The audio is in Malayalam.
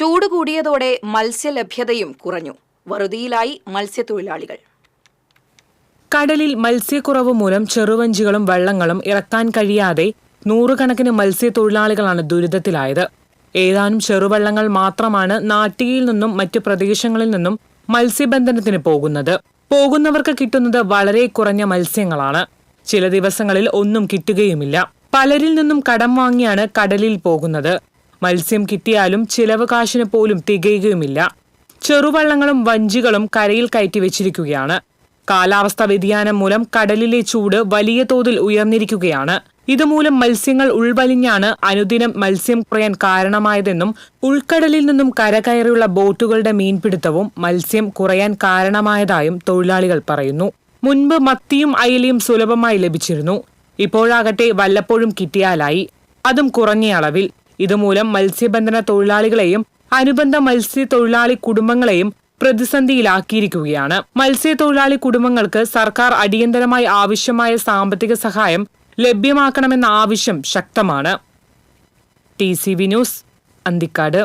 ചൂട് കൂടിയതോടെ മത്സ്യലഭ്യതയും കുറഞ്ഞു. വറുതിയിലായി മത്സ്യത്തൊഴിലാളികൾ. കടലിൽ മത്സ്യക്കുറവ് മൂലം ചെറുവഞ്ചികളും വള്ളങ്ങളും ഇറക്കാൻ കഴിയാതെ നൂറുകണക്കിന് മത്സ്യത്തൊഴിലാളികളാണ് ദുരിതത്തിലായത്. ഏതാനും ചെറുവള്ളങ്ങൾ മാത്രമാണ് നാട്ടിയിൽ നിന്നും മറ്റു പ്രദേശങ്ങളിൽ നിന്നും മത്സ്യബന്ധനത്തിന് പോകുന്നത്. പോകുന്നവർക്ക് കിട്ടുന്നത് വളരെ കുറഞ്ഞ മത്സ്യങ്ങളാണ്. ചില ദിവസങ്ങളിൽ ഒന്നും കിട്ടുകയുമില്ല. പലരിൽ നിന്നും കടം വാങ്ങിയാണ് കടലിൽ പോകുന്നത്. മത്സ്യം കിട്ടിയാലും ചിലവ് കാശിന് പോലും തികയുകയുമില്ല. ചെറുവള്ളങ്ങളും വഞ്ചികളും കരയിൽ കയറ്റി വെച്ചിരിക്കുകയാണ്. കാലാവസ്ഥാ വ്യതിയാനം മൂലം കടലിലെ ചൂട് വലിയ തോതിൽ ഉയർന്നിരിക്കുകയാണ്. ഇതുമൂലം മത്സ്യങ്ങൾ ഉൾവലിഞ്ഞാണ് അനുദിനം മത്സ്യം കുറയാൻ കാരണമായതെന്നും ഉൾക്കടലിൽ നിന്നും കരകയറിയുള്ള ബോട്ടുകളുടെ മീൻപിടുത്തവും മത്സ്യം കുറയാൻ കാരണമായതായും തൊഴിലാളികൾ പറയുന്നു. മുൻപ് മത്തിയും അയലയും സുലഭമായി ലഭിച്ചിരുന്നു. ഇപ്പോഴാകട്ടെ വല്ലപ്പോഴും കിട്ടിയാലായി. അതും കുറഞ്ഞ അളവിൽ. ഇതുമൂലം മത്സ്യബന്ധന തൊഴിലാളികളെയും അനുബന്ധ മത്സ്യത്തൊഴിലാളി കുടുംബങ്ങളെയും പ്രതിസന്ധിയിലാക്കിയിരിക്കുകയാണ്. മത്സ്യത്തൊഴിലാളി കുടുംബങ്ങൾക്ക് സർക്കാർ അടിയന്തരമായി ആവശ്യമായ സാമ്പത്തിക സഹായം ലഭ്യമാക്കണമെന്ന ആവശ്യം ശക്തമാണ്. T C V news Anthikkad.